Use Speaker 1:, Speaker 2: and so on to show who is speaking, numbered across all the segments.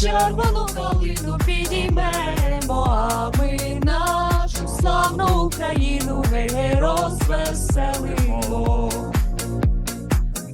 Speaker 1: червону калину підіймемо, а ми нашу славну Україну гей, розвеселимо.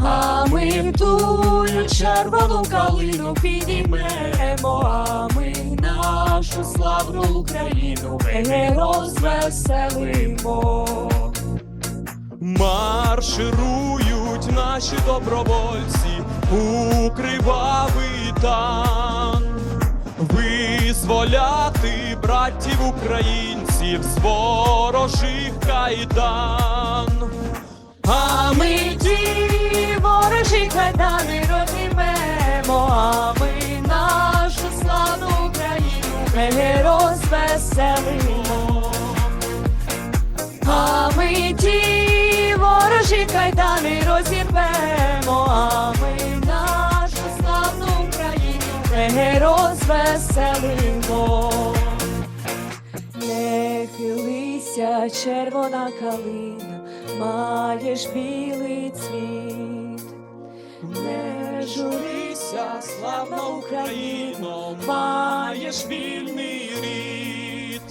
Speaker 1: А ми тую червону калину підіймемо, а ми нашу славну Україну гей, розвеселимо.
Speaker 2: Марширують наші добровольці у кривавий тан, визволяти братів українців з ворожих кайдан.
Speaker 1: А ми ті ворожі кайдани розіймемо, а ми нашу славну Україну гей, розвеселимо. А ми ті ворожі кайдани розірвемо, Україну гей, розвеселимо. Не хилися, червона калина, маєш білий цвіт. Не журися,
Speaker 2: славна Україно, маєш вільний рід.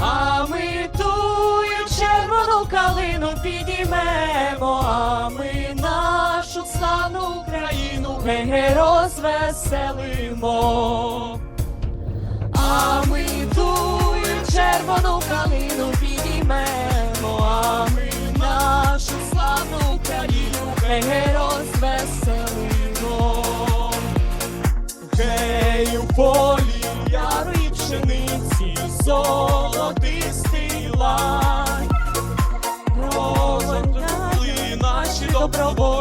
Speaker 1: А ми тую червону калину підіймемо, а ми нашу славну Україну розвеселимо. А ми тую червону калину підіймемо, а ми нашу славну Україну гей, розвеселимо.
Speaker 2: Гей, у полі ярої пшениці, золотистий лань. Розуміли наші добровольці,